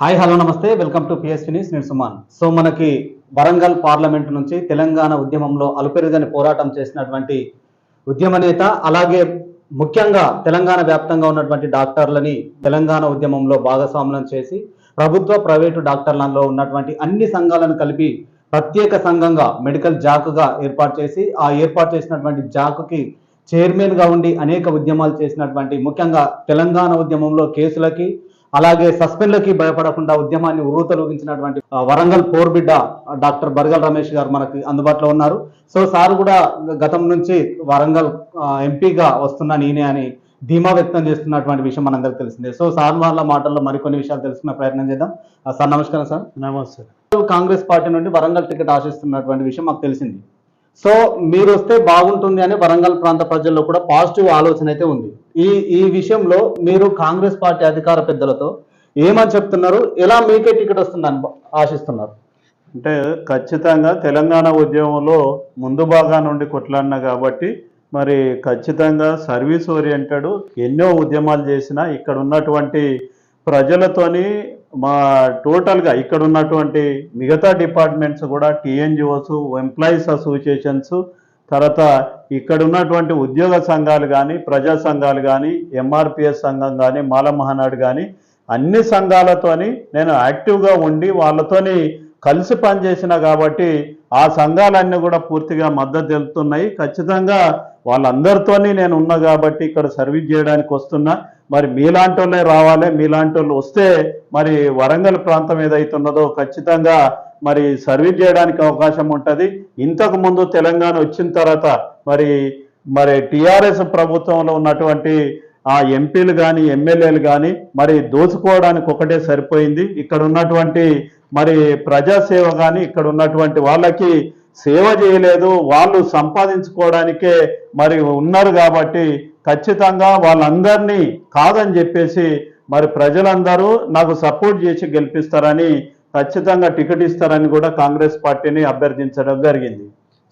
Hi hello నమస్తే. Welcome to PSP news నేను Suman. So మనకి వరంగల్ పార్లమెంట్ నుంచి తెలంగాణ ఉద్యమంలో అలుపెరుగని పోరాటం చేసినటువంటి ఉద్యమ నేత అలాగే ముఖ్యంగా తెలంగాణ వ్యాప్తంగా ఉన్నటువంటి డాక్టర్లని తెలంగాణ ఉద్యమంలో భాగస్వామ్యం చేసి ప్రభుత్వ ప్రైవేటు డాక్టర్లలో ఉన్నటువంటి అన్ని సంఘాలను కలిపి ప్రత్యేక సంఘంగా మెడికల్ జాకుగా ఏర్పాటు చేసి ఆ ఏర్పాటు చేసినటువంటి జాకుకి చైర్మన్గా ఉండి అనేక ఉద్యమాలు చేసినటువంటి ముఖ్యంగా తెలంగాణ ఉద్యమంలో కేసులకి అలాగే సస్పెండ్లకి భయపడకుండా ఉద్యమాన్ని ఉర్రూతలూగించినటువంటి వరంగల్ పోర్ బిడ్డ ఆ, డాక్టర్ బర్గల్ రమేష్ గారు మనకి అందుబాటులో ఉన్నారు. సో సార్ కూడా గతం నుంచి వరంగల్ ఎంపీగా వస్తున్నా నేనే అని ధీమా వ్యక్తం చేస్తున్నటువంటి విషయం మనందరికీ తెలిసిందే. సో సార్ వాళ్ళ మాటల్లో మరికొన్ని విషయాలు తెలుసుకునే ప్రయత్నం చేద్దాం. సార్ నమస్కారం సార్. నమస్తే. కాంగ్రెస్ పార్టీ నుండి వరంగల్ టికెట్ ఆశిస్తున్నటువంటి విషయం మాకు తెలిసింది. సో మీరు వస్తే బాగుంటుంది అని వరంగల్ ప్రాంత ప్రజల్లో కూడా పాజిటివ్ ఆలోచన అయితే ఉంది. ఈ ఈ విషయంలో మీరు కాంగ్రెస్ పార్టీ అధికార పెద్దలతో ఏమని చెప్తున్నారు? ఎలా మీకే టికెట్ వస్తుందని ఆశిస్తున్నారు? అంటే ఖచ్చితంగా తెలంగాణ ఉద్యమంలో ముందు భాగా నుండి కొట్లాడినా కాబట్టి మరి ఖచ్చితంగా సర్వీస్ ఓరియంటెడ్ ఎన్నో ఉద్యమాలు చేసినా ఇక్కడ ఉన్నటువంటి ప్రజలతోని మా టోటల్గా ఇక్కడ ఉన్నటువంటి మిగతా డిపార్ట్మెంట్స్ కూడా టీఎన్జిఓస్ ఎంప్లాయీస్ అసోసియేషన్స్ తర్వాత ఇక్కడ ఉన్నటువంటి ఉద్యోగ సంఘాలు కానీ ప్రజా సంఘాలు కానీ ఎంఆర్పిఎస్ సంఘం కానీ మాల మహానాడు కానీ అన్ని సంఘాలతోని నేను యాక్టివ్గా ఉండి వాళ్ళతోని కలిసి పనిచేసిన కాబట్టి ఆ సంఘాలన్నీ కూడా పూర్తిగా మద్దతు తెలుపుతున్నాయి. ఖచ్చితంగా వాళ్ళందరితోని నేను ఉన్నా కాబట్టి ఇక్కడ సర్వీస్ చేయడానికి వస్తున్నా. మరి మీలాంటి వాళ్ళే రావాలి మీలాంటి వాళ్ళు వస్తే మరి వరంగల్ ప్రాంతం ఏదైతే ఉన్నదో ఖచ్చితంగా మరి సర్వీస్ చేయడానికి అవకాశం ఉంటుంది. ఇంతకు ముందు తెలంగాణ వచ్చిన తర్వాత మరి మరి టిఆర్ఎస్ ప్రభుత్వంలో ఉన్నటువంటి ఆ ఎంపీలు కానీ ఎమ్మెల్యేలు కానీ మరి దోచుకోవడానికి ఒకటే సరిపోయింది. ఇక్కడ ఉన్నటువంటి మరి ప్రజాసేవ కానీ ఇక్కడ ఉన్నటువంటి వాళ్ళకి సేవ చేయలేదు. వాళ్ళు సంపాదించుకోవడానికే మరి ఉన్నారు కాబట్టి ఖచ్చితంగా వాళ్ళందరినీ కాదని చెప్పేసి మరి ప్రజలందరూ నాకు సపోర్ట్ చేసి గెలిపిస్తారని ఖచ్చితంగా టికెట్ ఇస్తారని కూడా కాంగ్రెస్ పార్టీని అభ్యర్థించడం జరిగింది.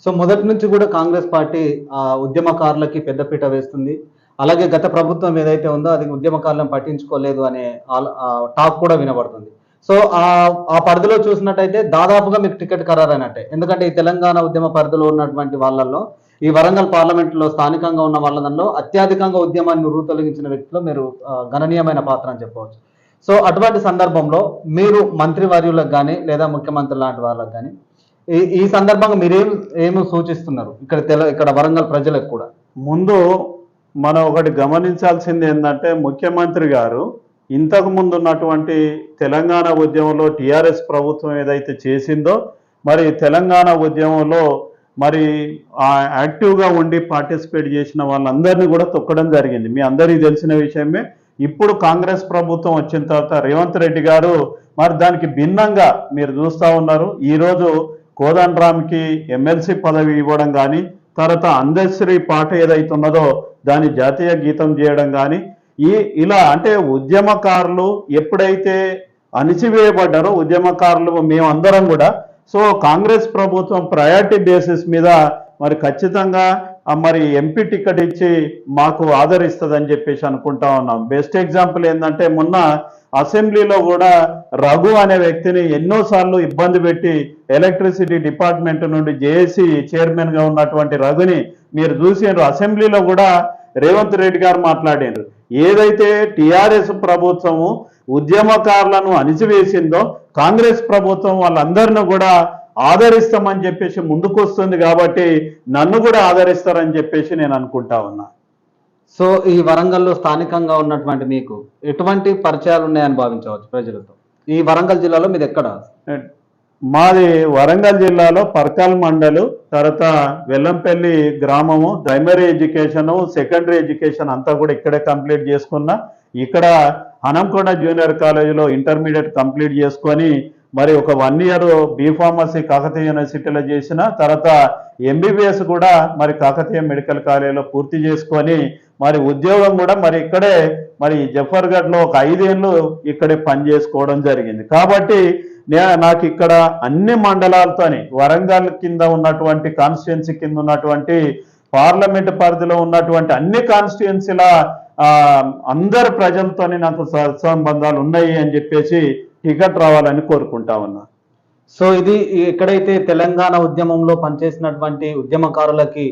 సో మొదటి నుంచి కూడా కాంగ్రెస్ పార్టీ ఆ, ఉద్యమకారులకి పెద్దపీట వేస్తుంది. అలాగే గత ప్రభుత్వం ఏదైతే ఉందో అది ఉద్యమకారులను పట్టించుకోలేదు అనే టాక్ కూడా వినబడుతుంది. సో ఆ ఆ పరిధిలో చూసినట్టయితే దాదాపుగా మీకు టికెట్ ఖరారైనట్టే. ఎందుకంటే ఈ తెలంగాణ ఉద్యమ పరిధిలో ఉన్నటువంటి వాళ్ళల్లో ఈ వరంగల్ పార్లమెంట్లో స్థానికంగా ఉన్న వాళ్ళలో అత్యధికంగా ఉద్యమాన్ని రూతొలగించిన వ్యక్తిలో మీరు గణనీయమైన పాత్ర అని చెప్పవచ్చు. సో అటువంటి సందర్భంలో మీరు మంత్రివర్యులకు కానీ లేదా ముఖ్యమంత్రి లాంటి వాళ్ళకి కానీ ఈ ఈ సందర్భంగా మీరేం ఏమి సూచిస్తున్నారు? ఇక్కడ తెల ఇక్కడ వరంగల్ ప్రజలకు కూడా. ముందు మనం ఒకటి గమనించాల్సింది ఏంటంటే ముఖ్యమంత్రి గారు ఇంతకు ముందు ఉన్నటువంటి తెలంగాణ ఉద్యమంలో టిఆర్ఎస్ ప్రభుత్వం ఏదైతే చేసిందో మరి తెలంగాణ ఉద్యమంలో మరి యాక్టివ్గా ఉండి పార్టిసిపేట్ చేసిన వాళ్ళందరినీ కూడా తొక్కడం జరిగింది. మీ అందరికీ తెలిసిన విషయమే. ఇప్పుడు కాంగ్రెస్ ప్రభుత్వం వచ్చిన తర్వాత రేవంత్ రెడ్డి గారు మరి దానికి భిన్నంగా మీరు చూస్తూ ఉన్నారు. ఈరోజు కోదండరామ్కి ఎమ్మెల్సీ పదవి ఇవ్వడం కానీ తర్వాత అందశ్రీ పాట ఏదైతే ఉన్నదో దాని జాతీయ గీతం చేయడం కానీ ఈ ఇలా అంటే ఉద్యమకారులు ఎప్పుడైతే అణిచివేయబడ్డారో ఉద్యమకారులు మేమందరం కూడా సో కాంగ్రెస్ ప్రభుత్వం ప్రయారిటీ బేసిస్ మీద మరి ఖచ్చితంగా మరి ఎంపీ టికెట్ ఇచ్చి మాకు ఆదరిస్తుందని చెప్పేసి అనుకుంటా ఉన్నాం. బెస్ట్ ఎగ్జాంపుల్ ఏంటంటే మొన్న అసెంబ్లీలో కూడా రఘు అనే వ్యక్తిని ఎన్నోసార్లు ఇబ్బంది పెట్టి ఎలక్ట్రిసిటీ డిపార్ట్మెంట్ నుండి జేఏసీ చైర్మన్గా ఉన్నటువంటి రఘుని మీరు చూసినారు అసెంబ్లీలో కూడా రేవంత్ రెడ్డి గారు మాట్లాడారు ఏదైతే టిఆర్ఎస్ ప్రభుత్వము ఉద్యమకారులను అణిచివేసిందో కాంగ్రెస్ ప్రభుత్వం వాళ్ళందరినీ కూడా ఆదరిస్తామని చెప్పేసి ముందుకొస్తుంది కాబట్టి నన్ను కూడా ఆదరిస్తారని చెప్పేసి నేను అనుకుంటా ఉన్నా. సో ఈ వరంగల్లో స్థానికంగా ఉన్నటువంటి మీకు ఎటువంటి పరిచయాలు ఉన్నాయని భావించవచ్చు ప్రజలతో? ఈ వరంగల్ జిల్లాలో మీది ఎక్కడ? మాది వరంగల్ జిల్లాలో పర్కాల్ మండలు తర్వాత వెల్లంపల్లి గ్రామము ప్రైమరీ ఎడ్యుకేషన్ సెకండరీ ఎడ్యుకేషన్ అంతా కూడా ఇక్కడే కంప్లీట్ చేసుకున్నా. ఇక్కడ హనంకొండ జూనియర్ కాలేజీలో ఇంటర్మీడియట్ కంప్లీట్ చేసుకొని మరి ఒక వన్ ఇయర్ బీఫార్మసీ కాకతీయ యూనివర్సిటీలో చేసిన తర్వాత ఎంబీబీఎస్ కూడా మరి కాకతీయ మెడికల్ కాలేజీలో పూర్తి చేసుకొని మరి ఉద్యోగం కూడా మరి ఇక్కడే మరి జఫర్గఢ్లో ఒక ఐదేళ్ళు ఇక్కడే పని చేసుకోవడం జరిగింది. కాబట్టి నే- నాకు ఇక్కడ అన్ని మండలాలతోని వరంగల్ కింద ఉన్నటువంటి కాన్స్టిట్యున్సీ కింద ఉన్నటువంటి పార్లమెంట్ పరిధిలో ఉన్నటువంటి అన్ని కాన్స్టిట్యున్సీల అందరు ప్రజలతోని నాకు సత్సంబంధాలు ఉన్నాయి అని చెప్పేసి టికెట్ రావాలని కోరుకుంటా ఉన్నా. సో ఇది ఎక్కడైతే తెలంగాణ ఉద్యమంలో పనిచేసినటువంటి ఉద్యమకారులకి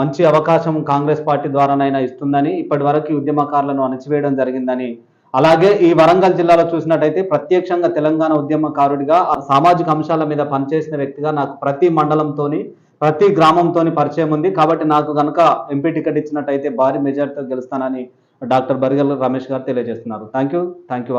మంచి అవకాశం కాంగ్రెస్ పార్టీ ద్వారానైనా ఇస్తుందని ఇప్పటి వరకు ఉద్యమకారులను అణచివేయడం జరిగిందని అలాగే ఈ వరంగల్ జిల్లాలో చూసినట్టయితే ప్రత్యక్షంగా తెలంగాణ ఉద్యమకారుడిగా సామాజిక అంశాల మీద పనిచేసిన వ్యక్తిగా నాకు ప్రతి మండలంతోని ప్రతి గ్రామంతోని పరిచయం ఉంది. కాబట్టి నాకు కనుక ఎంపీ టికెట్ ఇచ్చినట్టయితే భారీ మెజార్టీతో గెలుస్తానని డాక్టర్ బరిగల్ రమేష్ గారు తెలియజేస్తున్నారు. Thank you thank you